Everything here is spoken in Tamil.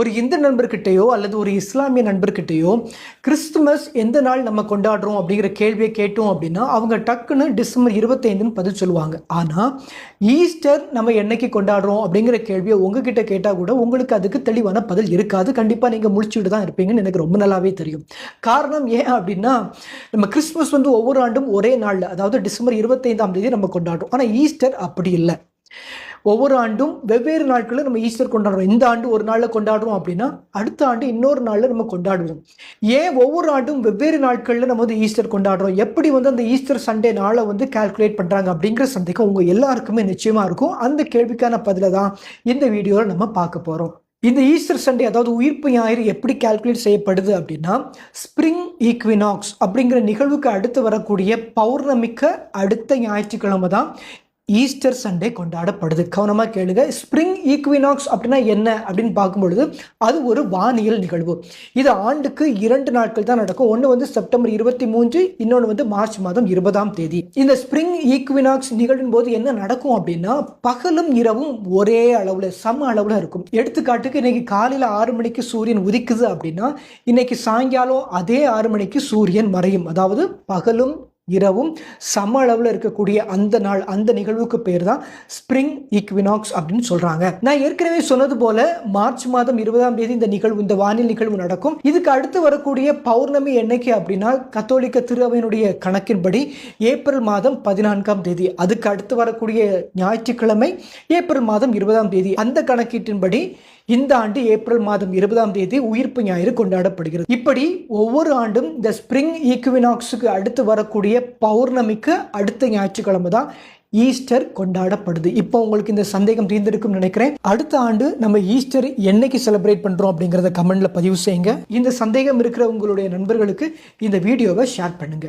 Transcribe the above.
ஒரு இந்து நண்பர்கிட்டயோ அல்லது ஒரு இஸ்லாமிய நண்பர்கிட்டயோ கிறிஸ்துமஸ் எந்த நாள் நம்ம கொண்டாடுறோம் அப்படிங்கிற கேள்வியை கேட்டோம் அப்படின்னா அவங்க டக்குன்னு டிசம்பர் இருபத்தைந்துன்னு பதில் சொல்லுவாங்க. ஆனால் ஈஸ்டர் நம்ம என்னைக்கு கொண்டாடுறோம் அப்படிங்கிற கேள்வியை உங்ககிட்ட கேட்டால் கூட உங்களுக்கு அதுக்கு தெளிவான பதில் இருக்காது. கண்டிப்பாக நீங்கள் முடிச்சுட்டு தான் இருப்பீங்கன்னு எனக்கு ரொம்ப நல்லாவே தெரியும். காரணம் ஏன் அப்படின்னா நம்ம கிறிஸ்துமஸ் வந்து ஒவ்வொரு ஆண்டும் ஒரே நாளில் அதாவது டிசம்பர் இருபத்தைந்தாம் தேதி நம்ம கொண்டாடுறோம். ஆனால் ஈஸ்டர் அப்படி இல்லை. ஒவ்வொரு ஆண்டும் வெவ்வேறு நாட்களில் நம்ம ஈஸ்டர் கொண்டாடுறோம். இந்த ஆண்டு ஒரு நாளில் கொண்டாடுறோம் அப்படின்னா அடுத்த ஆண்டு இன்னொரு நாளில் நம்ம கொண்டாடுவோம். ஏன் ஒவ்வொரு ஆண்டும் வெவ்வேறு நாட்களில் நம்ம வந்து ஈஸ்டர் கொண்டாடுறோம்? எப்படி வந்து அந்த ஈஸ்டர் சண்டே நாளை வந்து கால்குலேட் பண்ணுறாங்க அப்படிங்கிற சந்தேகம் உங்கள் எல்லாருக்குமே நிச்சயமாக இருக்கும். அந்த கேள்விக்கான பதிலை தான் இந்த வீடியோவில் நம்ம பார்க்க போகிறோம் இந்த ஈஸ்டர் சண்டே அதாவது உயிர்ப்பு ஞாயிறு எப்படி கால்குலேட் செய்யப்படுது அப்படின்னா ஸ்ப்ரிங் ஈக்வினாக்ஸ் அப்படிங்கிற நிகழ்வுக்கு அடுத்து வரக்கூடிய பௌர்ணமிக்க அடுத்த ஞாயிற்றுக்கிழமை தான் ஈஸ்டர் சண்டே கொண்டாடப்படுது. கவனமாக கேளுங்க. ஸ்ப்ரிங் ஈக்வினாக்ஸ் அப்படின்னா என்ன அப்படின்னு பார்க்கும்பொழுது அது ஒரு வானியல் நிகழ்வு. இது ஆண்டுக்கு இரண்டு நாட்கள் தான் நடக்கும். ஒன்று வந்து செப்டம்பர் இருபத்தி மூன்று இன்னொன்று வந்து மார்ச் மாதம் இருபதாம் தேதி. இந்த ஸ்ப்ரிங் ஈக்வினாக்ஸ் நிகழ்வின் போது என்ன நடக்கும் அப்படின்னா பகலும் இரவும் ஒரே அளவில் சம அளவில் இருக்கும். எடுத்துக்காட்டுக்கு இன்னைக்கு காலையில் ஆறு மணிக்கு சூரியன் உதிக்குது அப்படின்னா இன்னைக்கு சாயங்காலம் அதே ஆறு மணிக்கு சூரியன் மறையும். அதாவது பகலும் இரவும் சம அளவில் இருக்கக்கூடிய அந்த நாள் அந்த நிகழ்வுக்கு பேர் தான் ஸ்ப்ரிங் ஈக்வினாக்ஸ் அப்படின்னு சொல்றாங்க. நான் ஏற்கனவே சொன்னது போல மார்ச் மாதம் இருபதாம் தேதி இந்த நிகழ்வு இந்த வானில் நிகழ்வு நடக்கும். இதுக்கு அடுத்து வரக்கூடிய பௌர்ணமி என்னைக்கு அப்படின்னா கத்தோலிக்க திருவையினுடைய கணக்கின்படி ஏப்ரல் மாதம் பதினான்காம் தேதி. அதுக்கு அடுத்து வரக்கூடிய ஞாயிற்றுக்கிழமை ஏப்ரல் மாதம் இருபதாம் தேதி. அந்த கணக்கீட்டின்படி இந்த ஆண்டு ஏப்ரல் மாதம் இருபதாம் தேதி உயிர்ப்பு ஞாயிறு கொண்டாடப்படுகிறது. இப்படி ஒவ்வொரு ஆண்டும் இந்த ஸ்ப்ரிங் ஈக்குவினாக்ஸுக்கு அடுத்து வரக்கூடிய பௌர்ணமிக்கு அடுத்த ஞாயிற்றுக்கிழமை தான் ஈஸ்டர் கொண்டாடப்படுது. இப்போ உங்களுக்கு இந்த சந்தேகம் தீர்ந்திருக்கும் நினைக்கிறேன். அடுத்த ஆண்டு நம்ம ஈஸ்டர் என்னைக்கு செலிப்ரேட் பண்றோம் அப்படிங்கறத கமெண்ட்ல பதிவு செய்யுங்க. இந்த சந்தேகம் இருக்கிற உங்களுடைய நண்பர்களுக்கு இந்த வீடியோவை ஷேர் பண்ணுங்க.